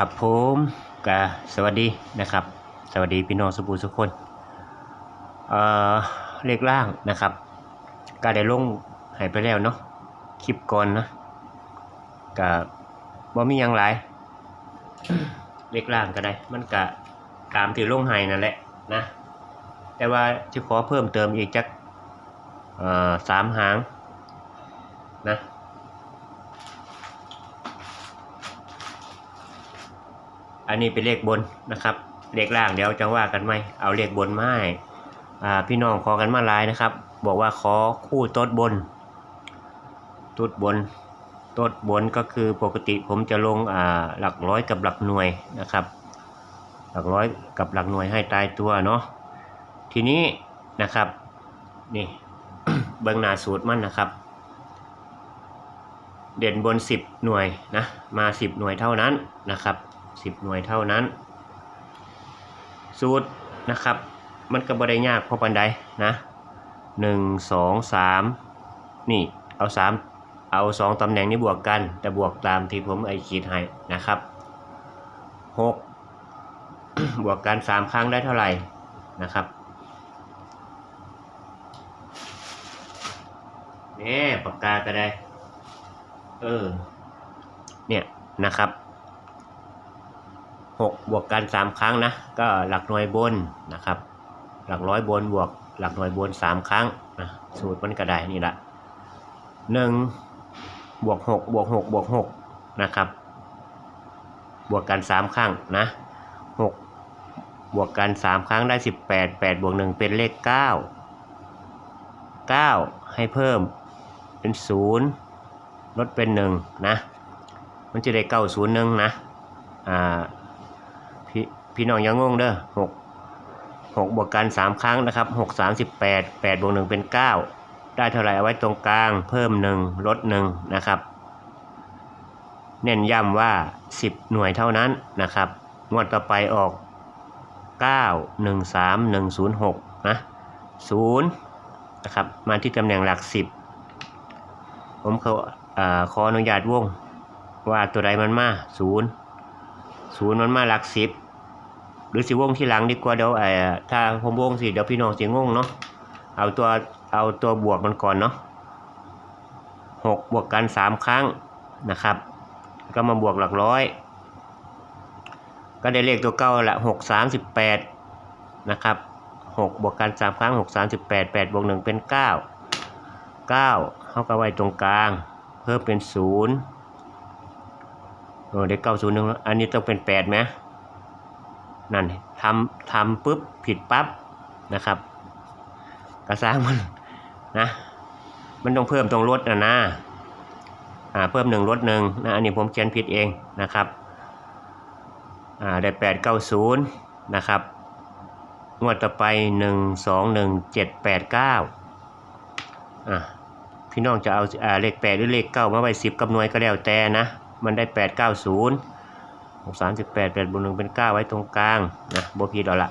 ครับผมกะสวัสดีนะครับ สวัสดีพี่น้องสุภูสุกคน เอ่อเลขล่างนะครับก็ได้ลงให้ไปแล้วเนาะคลิปก่อนนะกะบ่มียังหลายเลขล่างก็ได้ มันกะตามที่ลงให้นั่นแหละนะแต่ว่าจะขอเพิ่มเติมอีกจักเอ่อสามหางนะ อันนี้เป็นเลขบนนะครับ เลขล่างเดี๋ยวจะว่ากันไหมเอาเลขบนมาให้อ่พี่น้องขอกันมาลายนะครับ บอกว่าขอคู่โต๊ดบนโต๊ดบนโต๊ดบนก็คือปกติผมจะลงหลักร้อยกับหลักหน่วยนะครับ หลักร้อยกับหลักหน่วยให้ตายตัวเนาะทีนี้นะครับนี่เบื้องหน้าสูตรมันนะครับ เด่นบน 10 หน่วยนะมา 10 หน่วยเท่านั้นนะครับ 10 หน่วยเท่านั้น สูตรนะครับ มันก็บ่ได้ยากพอปันใดนะ1 2 3นี่เอา3เอา2ตำแหน่งนี้บวกกัน แต่บวกตามที่ผมไอขีดให้นะครับ6บวกกัน3ครั้งได้เท่าไหร่นะครับนี่ปากกาก็ได้ เออ เนี่ยนะครับ หกบวกกันสามครั้งนะ ก็หลักหน่วยบนนะครับ หลักร้อยบนบวกหลักหน่วยบนสามครั้งนะสูตรมันก็ได้นี่ละหนึ่งบวกหกบวกหกบวกหกนะครับ บวกกันสามครั้งนะหกบวกกันสามครั้งได้สิบแปดแปดบวกหนึ่งเป็นเลขเก้าเก้าให้เพิ่มเป็นศูนย์ลดเป็นหนึ่งนะ มันจะได้เก้าศูนย์หนึ่งนะ อ่า พี่น้องอยังงงเด้อหกหกบวกกันสามครั้งนะครับหกสามสิบแปดแปดบวกหนึ่งเป็นเก้าได้เท่าไหร่เอาไว้ตรงกลางเพิ่มหนึ่งลดหนึ่งนะครับ เน้นย้ำว่าสิบหน่วยเท่านั้นนะครับงวดต่อไปออกเก้าหนึ่งสามหนึ่งศูนย์หกนะศูนย์นะครับมาที่ตำแหน่งหลักสิบผมเขาอ่าขออนุญาตวงว่าตัวใดมันมาศูนย์ศูนย์มันมาหลักสิบ หรือสิวงที่หลังดีกว่าเดี๋ยวไอ้ถ้าผมวงสิเดี๋ยวพี่น้องสิงงเนาะเอาตัวเอาตัวบวกมันก่อนเนาะหกบวกกันสามครั้งนะครับ ก็มาบวกหลักร้อย ก็ได้เลขตัวเก้าละหกสามสิบแปดนะครับหกบวกกันสามครั้งหกสามสิบแปดแปดบวกหนึ่งเป็นเก้าเก้าเขาก็ไว้ตรงกลาง เพิ่มเป็นศูนย์โอ้ได้เก้าศูนย์หนึ่งอันนี้ต้องเป็นแปดไหม นั่นทำทำปุ๊บผิดปั๊บนะครับกระซ้างมันนะมันต้องเพิ่มตรงลดนะนะอ่าเพิ่มหนึ่งลดหนึ่งนะอันนี้ผมเขียนผิดเองนะครับอ่าได้แปดเก้าศูนย์นะครับงวดต่อไปหนึ่งสองหนึ่งเจ็ดแปดเก้าอ่าพี่น้องจะเอาอ่าเลขแปดหรือเลขเก้ามาไว้สิบกับหน่วยก็แล้วแต่นะมันได้แปดเก้าศูนย์ หกสามสิบแปดแปดบวกหนึ่งเป็นเก้าไว้ตรงกลางนะบวกผิดเอาละ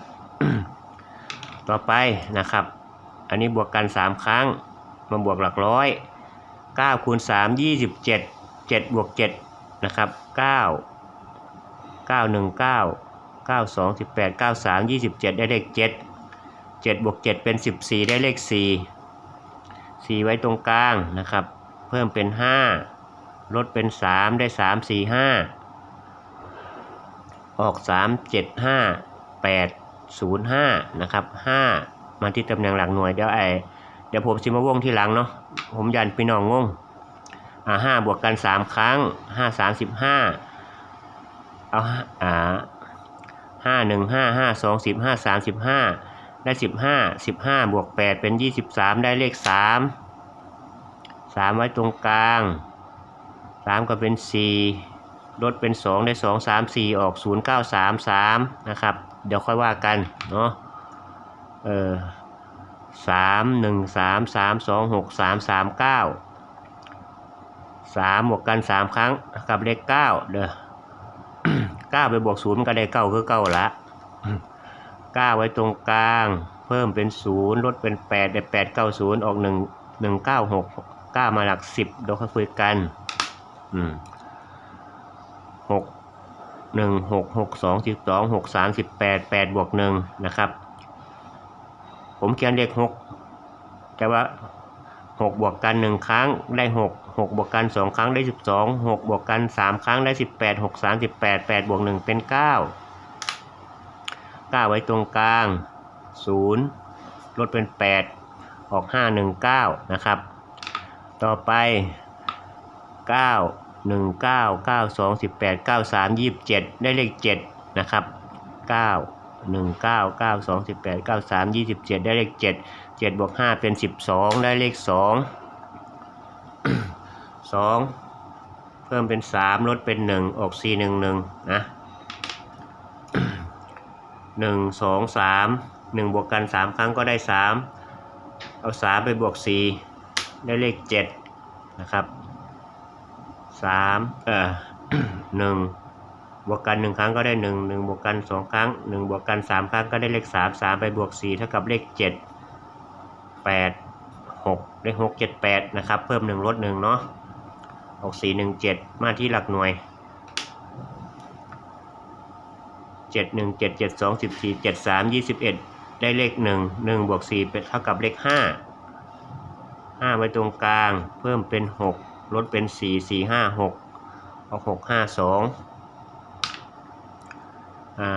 ต่อไปนะครับ อันนี้บวกกันสามครั้ง มาบวกหลักร้อยเก้าคูณสามยี่สิบเจ็ดเจ็ดบวกเจ็ดนะครับเก้าเก้าหนึ่งเก้าเก้าสองสิบแปดเก้าสามยี่สิบเจ็ดได้เลขเจ็ดเจ็ดบวกเจ็ดเป็นสิบสี่ได้เลขสี่4ไว้ตรงกลางนะครับ เพิ่มเป็น5ลดเป็น3ได้3 4 5 ออก 3 7 5 8 0 5นะครับ5มาที่ตำแหน่งหลักหน่วยเดี๋ยวไอเดี๋ยวผมสิมาวงที่หลังเนาะผมยันพี่น้องงงอ่าห้าบวกกัน 3 ครั้ง 5 3 15เอาอ่าห้าหนึ่งห้าห้าสองสิบห้าสามสิบห้าได้สิบห้าสิบห้าบวกแปดเป็นยี่สิบสามได้เลขสามสามไว้ตรงกลางสามก็เป็นสี่ ลดเป็นสองได้สองสามสี่ออกศูนย์เก้าสามสามนะครับ เดี๋ยวค่อยว่ากันเนาะเออสามหนึ่งสามสามสองหกสามสามเก้าสามบวกกันสามครั้งกับเลขเก้าเด้อเก้าไปบวกศูนย์ก็ได้เก้าคือเก้าละเก้าไว้ตรงกลาง เพิ่มเป็นศูนย์ลดเป็นแปดได้แปดเก้าศูนย์ออกหนึ่งหนึ่งเก้าหกเก้ามาหลักสิบเดี๋ยวค่อยคุยกัน อืม หกหนึ่งหกหกสองสิบสองหกสามสิบแปดแปดบวกหนึ่งนะครับ ผมเขียนเลขหกแต่ว่าหกบวกกันหนึ่งครั้งได้หกหกบวกกันสองครั้งได้สิบสองหกบวกกันสามครั้งได้สิบแปดหกสามสิบแปดแปดบวกหนึ่งเป็นเก้าเก้าไว้ตรงกลางศูนย์ลดเป็นแปดออกห้าหนึ่งเก้านะครับ ต่อไปเก้า หนึ่งเก้าเก้าสองสิบแปดเก้าสามยี่สิบเจ็ดได้เลขเจ็ดนะครับเก้าหนึ่งเก้าเก้าสองสิบแปดเก้าสามยี่สิบเจ็ดได้เลขเจ็ดเจ็ดบวกห้าเป็นสิบสองได้เลขสองสองเพิ่มเป็นสามลดเป็นหนึ่งออกสี่หนึ่งหนึ่งนะหนึ่งสองสามหนึ่งบวกกันสามครั้งก็ได้สามเอาสามไปบวกสี่ได้เลขเจ็ดนะครับ สามเอ่อหนึ่งบวกกันหนึ่งครั้งก็ได้หนึ่งหนึ่งบวกกันสองครั้งหนึ่งบวกกันสามครั้งก็ได้เลขสามสามไปบวกสี่เท่ากับเลขเจ็ดแปดหกเลขหกเจ็ดแปดนะครับเพิ่มหนึ่งลดหนึ่งเนาะออกสี่หนึ่งเจ็ดมาที่หลักหน่วยเจ็ดหนึ่งเจ็ดเจ็ดสองสิบสี่เจ็ดสามยี่สิบเอ็ดได้เลขหนึ่งหนึ่งบวกสี่เป็นเท่ากับเลขห้าห้าไว้ตรงกลางเพิ่มเป็นหก ลดเป็นสี่สี่ห้าหกออกหกห้าสองอ่า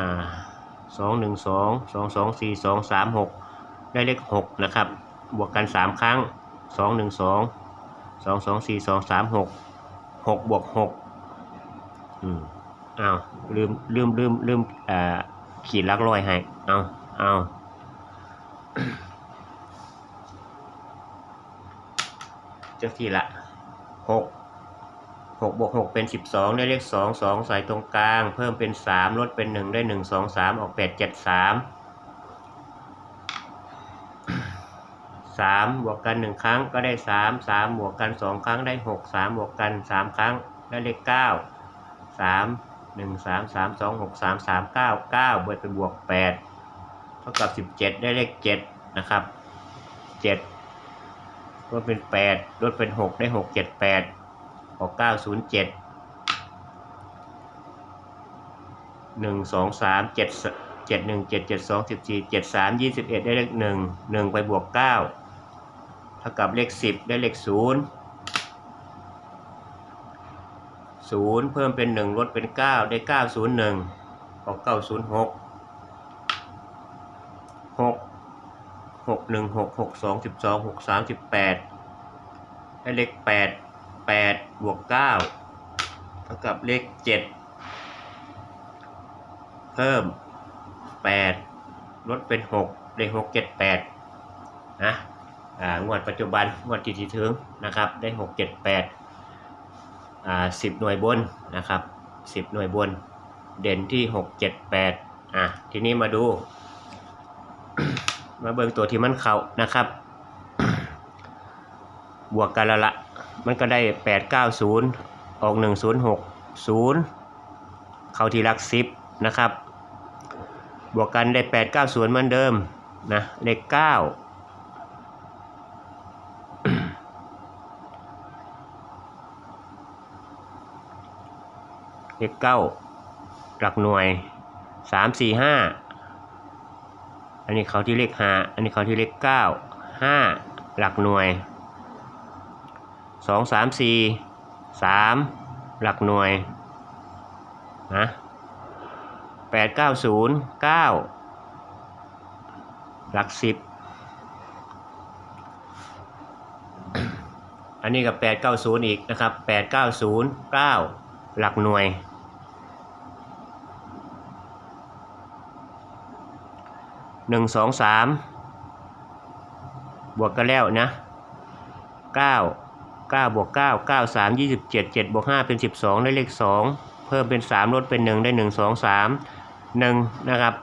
สองหนึ่งสองสองสองสี่สองสามหกได้เลขหกนะครับ บวกกันสามครั้งสองหนึ่งสองสองสองสี่สองสามหกหกบวกหกอืมอ้าวลืมลืมลืมลืมอ่าขีดลักร้อยให้ เอาเอาเจ้าที่ละ หกหกบวกหกเป็นสิบสองได้เลขสองสองใส่ตรงกลาง เพิ่มเป็นสามลดเป็นหนึ่งได้หนึ่งสองสามออกแปดเจ็ดสามสามบวกกันหนึ่งครั้งก็ได้สามสามบวกกันสองครั้งได้หกสามบวกกันสามครั้งได้เลขเก้าสามหนึ่งสามสามสองหกสามสามเก้าเก้าบวกเป็นบวกแปดเท่ากับสิบเจ็ดได้เลขเจ็ดนะครับเจ็ด ลดเป็นแปดลดเป็นหกได้หกเจ็ดแปดออกเก้าศูนย์เจ็ดหนึ่งสองสามเจ็ดเจ็ดหนึ่งเจ็ดเจ็ดสองสิบสี่เจ็ดสามยี่สิบเอ็ดได้เลขหนึ่งหนึ่งไปบวกเก้าเท่ากับเลขสิบได้เลขศูนย์ศูนย์เพิ่มเป็นหนึ่งลดเป็นเก้าได้เก้าศูนย์หนึ่งออกเก้าศูนย์หกหก หนึ่งหกหกสองสิบสองหกสามสิบแปดได้เลขแปดแปดบวกเก้าเท่ากับเลขเจ็ดเพิ่มแปดลดเป็นหกได้หกเจ็ดแปดนะอ่างวดปัจจุบันงวดที่ที่ถึงนะครับ ได้หกเจ็ดแปดอ่าสิบหน่วยบนนะครับสิบหน่วยบน เด่นที่หกเจ็ดแปดอะทีนี้มาดู มาเบิ่งตัวที่มันเขานะครับ บวกกันละละ มันก็ได้แปดเก้าศูนย์ออกหนึ่งศูนย์หกศูนย์เข้าที่หลักสิบนะครับ บวกกันได้แปดเก้าศูนย์เหมือนเดิมนะเลขเก้าเลขเก้าหลักหน่วยสามสี่ห้า อันนี้เขาที่เลขห้าอันนี้เขาที่เลขเก้าห้าหลักหน่วยสองสามสี่สามหลักหน่วยนะแปดเก้าศูนย์เก้าหลักสิบอันนี้กับแปดเก้าศูนย์อีกนะครับแปดเก้าศูนย์เก้าหลักหน่วย หนึ่งสองสามบวกกันแล้วนะเก้าเก้าบวกเก้าเก้าสามยี่สิบเจ็ดเจ็ดบวกห้าเป็นสิบสองได้เลขสองเพิ่มเป็นสามลดเป็นหนึ่งได้หนึ่งสองสามหนึ่งนะครับ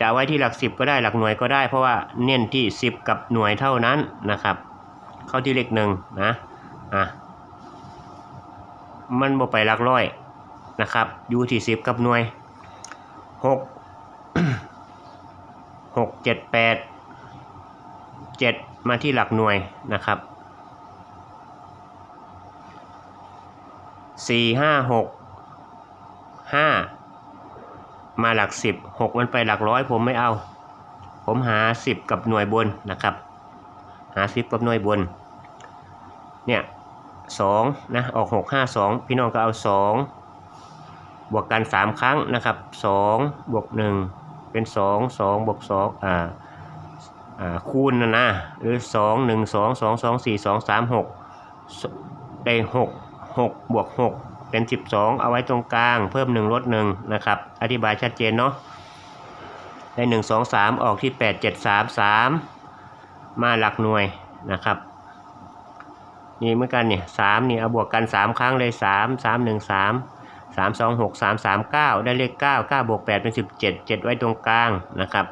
จะไว้ที่หลักสิบก็ได้หลักหน่วยก็ได้ เพราะว่าเน้นที่สิบกับหน่วยเท่านั้นนะครับ เข้าที่เลขหนึ่งนะอะมันบ่ไปหลักร้อยนะครับอยู่ที่สิบกับหน่วยหก หกเจ็ดแปดเจ็ดมาที่หลักหน่วยนะครับสี่ห้าหกห้ามาหลักสิบหกมันไปหลักร้อยผมไม่เอา ผมหาสิบกับหน่วยบนนะครับ หาสิบกับหน่วยบน เนี่ยสองนะออกหกห้าสองพี่น้องก็เอาสองบวกกันสามครั้งนะครับสองบวกหนึ่ง เป็นสองสองบวกสองอ่าอ่าคูณนะนะหรือสองหนึ่งสองสองสองสี่สองสามหกได้หกหกบวกหกเป็นสิบสองเอาไว้ตรงกลาง เพิ่มหนึ่งลดหนึ่งนะครับ อธิบายชัดเจนเนาะได้หนึ่งสองสามออกที่แปดเจ็ดสามสามมาหลักหน่วยนะครับ นี่เหมือนกันเนี่ยสามนี่เอาบวกกันสามครั้งเลยสามสามหนึ่งสามสองหกสามสามเก้าได้เลขเก้าเก้าบวกแปดเป็นสิบเจ็ดเจ็ดไว้ตรงกลางนะครับ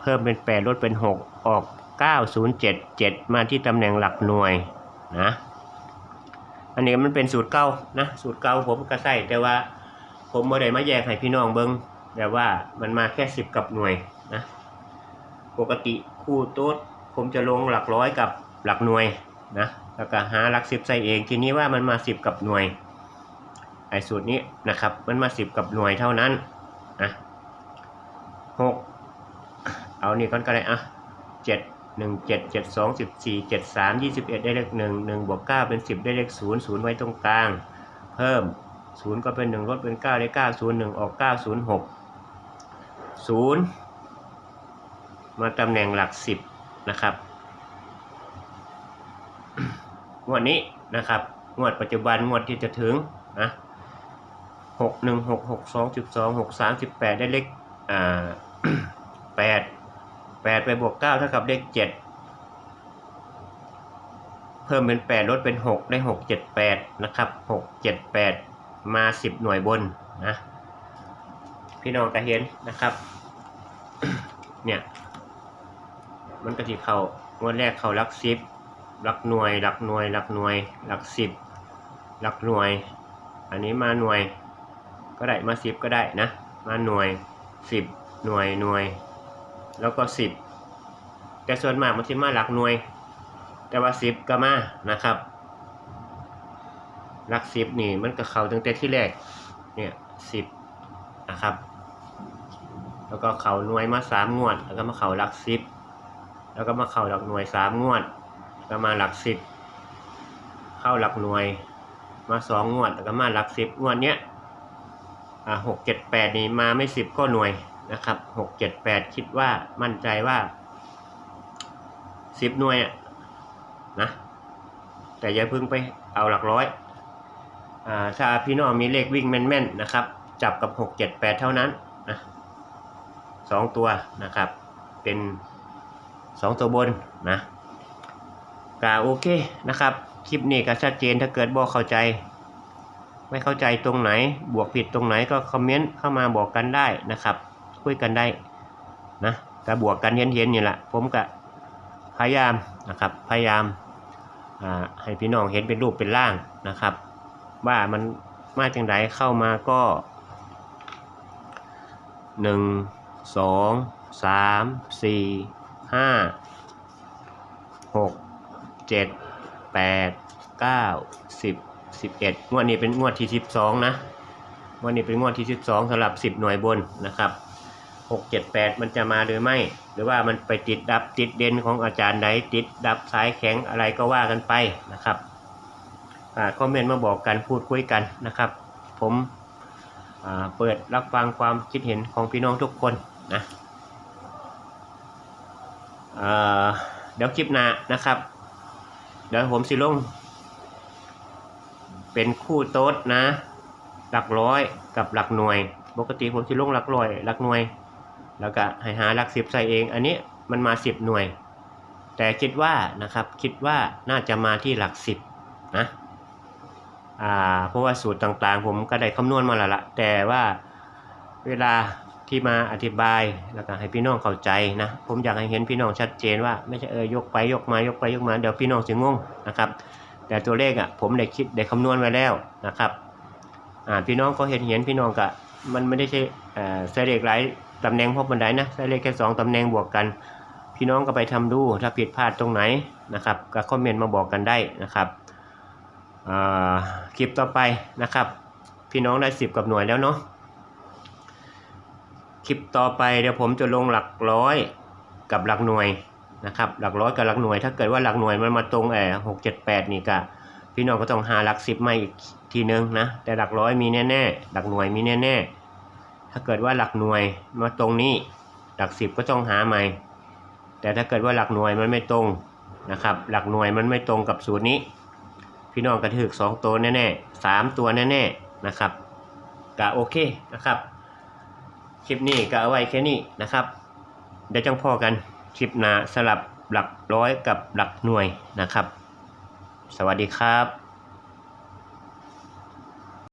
เพิ่มเป็นแปดลดเป็นหกออกเก้าศูนย์เจ็ดเจ็ดมาที่ตำแหน่งหลักหน่วยนะอันนี้มันเป็นสูตรเก่านะสูตรเก่าผมก็ใส่แต่ว่าผมไม่ได้มาแยกให้พี่น้องเบิ้งแต่ว่ามันมาแค่สิบกับหน่วยนะปกติคู่โต๊ดผมจะลงหลักร้อยกับหลักหน่วยนะแล้วก็หาหลักสิบใส่เองทีนี้ว่ามันมาสิบกับหน่วย ไอ้สูตรนี้นะครับ มันมาสิบกับหน่วยเท่านั้นนะหกเอานี่ก่อนก็ได้อะเจ็ดหนึ่งเจ็ดเจ็ดสองสิบสี่เจ็ดสามยี่สิบเอ็ดได้เลขหนึ่งหนึ่งบวกเก้าเป็นสิบได้เลขศูนย์ศูนย์ไว้ตรงกลาง เพิ่มศูนย์ก็เป็นหนึ่งลดเป็นเก้าได้เก้าศูนย์หนึ่งออกเก้าศูนย์หกศูนย์มาตำแหน่งหลักสิบนะครับงวดนี้นะครับงวดปัจจุบันงวดที่จะถึงนะ หกหนึ่งหกหกสองสิบสองหกสามสิบแปดได้เลขอ่าแปดแปดไปบวกเก้าเท่ากับเลขเจ็ดเพิ่มเป็นแปดลดเป็นหกได้หกเจ็ดแปดนะครับหกเจ็ดแปดมาสิบหน่วยบนนะพี่น้องก็เห็นนะครับ เนี่ยมันก็ที่เขางวดแรกเขารักสิบหลักหน่วยหลักหน่วยหลักหน่วยหลักสิบหลักหน่วย อันนี้มาหน่วย ก็ได้มาสิบก็ได้นะ มาหน่วยสิบหน่วยหน่วย แล้วก็สิบแต่ส่วนมากมันจะมาหลักหน่วย แต่ว่าสิบก็มานะครับหลักสิบนี่มันก็เข้าตั้งแต่ที่แรกเนี่ยสิบนะครับ แล้วก็เข่าหน่วยมาสามงวด แล้วก็มาเข่าหลักสิบแล้วก็มาเข่าหลักหน่วยสามงวดก็มาหลักสิบเข้าหลักหน่วยมาสองงวดแล้วก็มาหลักสิบงวดเนี้ย อ่าหกเจ็ดแปดนี่มาไม่สิบก็หน่วยนะครับหกเจ็ดแปดคิดว่ามั่นใจว่าสิบหน่วยนะแต่อย่าเพิ่งไปเอาหลักร้อยอ่าถ้าพี่น้องมีเลขวิ่งแม่นๆนะครับ จับกับหกเจ็ดแปดเท่านั้นนะสองตัวนะครับ เป็นสองตัวบนนะก็โอเคนะครับ คลิปนี้ก็ชัดเจนถ้าเกิดบอกเข้าใจ ไม่เข้าใจตรงไหนบวกผิดตรงไหนก็คอมเมนต์เข้ามาบอกกันได้นะครับ คุยกันได้นะก็บวกกันเย็นๆนี่แหละผมก็พยายามนะครับพยายามอ่าให้พี่น้องเห็นเป็นรูปเป็นร่างนะครับ ว่ามันมาจังไดเข้ามาก็หนึ่งสองสามสี่ห้าหกเจ็ดแปดเก้าสิบ สิบเอ็ดงวดนี้เป็นงวดที่สิบสองนะงวดนี้เป็นงวดที่สิบสองสำหรับสิบหน่วยบนนะครับหกเจ็ดแปดมันจะมาหรือไม่ หรือว่ามันไปติดดับติดเด่นของอาจารย์ใดติดดับสายแข็งอะไรก็ว่ากันไปนะครับคอมเมนต์มาบอกกันพูดคุยกันนะครับ ผมเปิดรับฟังความคิดเห็นของพี่น้องทุกคนนะเดี๋ยวคลิปหน้านะครับ เดี๋ยวผมสิลง เป็นคู่โต๊ดนะ หลักร้อยกับหลักหน่วย ปกติผมสิลงหลักร้อยหลักหน่วย แล้วก็ให้หาหลักสิบใส่เอง อันนี้มันมาสิบหน่วย แต่คิดว่านะครับคิดว่าน่าจะมาที่หลักสิบนะอ่าเพราะว่าสูตรต่างๆ ผมก็ได้คำนวณมาแล้วละแต่ว่าเวลาที่มาอธิบายแล้วก็ให้พี่น้องเข้าใจนะผมอยากให้เห็นพี่น้องชัดเจนว่าไม่ใช่เออยกไปยกมายกไปยกมาเดี๋ยวพี่น้องจะงงนะครับ แต่ตัวเลขอะผมได้คิดได้คำนวณไว้แล้วนะครับอ่าพี่น้องก็เห็นเห็นพี่น้องก็มันไม่ได้ใช่เอ่อใส่เลขหลายตำแหน่งพบบันไดนะใส่เลขแค่สองตำแหน่งบวกกัน พี่น้องก็ไปทำดูถ้าผิดพลาดตรงไหนนะครับก็คอมเมนต์มาบอกกันได้นะครับอ่าคลิปต่อไปนะครับ พี่น้องได้สิบกับหน่วยแล้วเนาะคลิปต่อไปเดี๋ยวผมจะลงหลักร้อยกับหลักหน่วย นะครับหลักร้อยกับหลักหน่วย ถ้าเกิดว่าหลักหน่วยมันมาตรงแอบหกเจ็ดแปดนี่ก็พี่น้องก็ต้องหาหลักสิบมาอีกทีนึงนะแต่หลักร้อยมีแน่ๆหลักหน่วยมีแน่ๆถ้าเกิดว่าหลักหน่วยมาตรงนี้ หลักสิบก็ต้องหาใหม่ แต่ถ้าเกิดว่าหลักหน่วยมันไม่ตรงนะครับหลักหน่วยมันไม่ตรงกับสูตรนี้ พี่น้องกระถึกสองตัวแน่ๆสามตัวแน่ๆนะครับก็โอเคนะครับคลิปนี้ก็เอาไว้แค่นี้นะครับเดี๋ยวจังพอกัน คลิปหน้าสลับหลักร้อยกับหลักหน่วยนะครับ สวัสดีครับ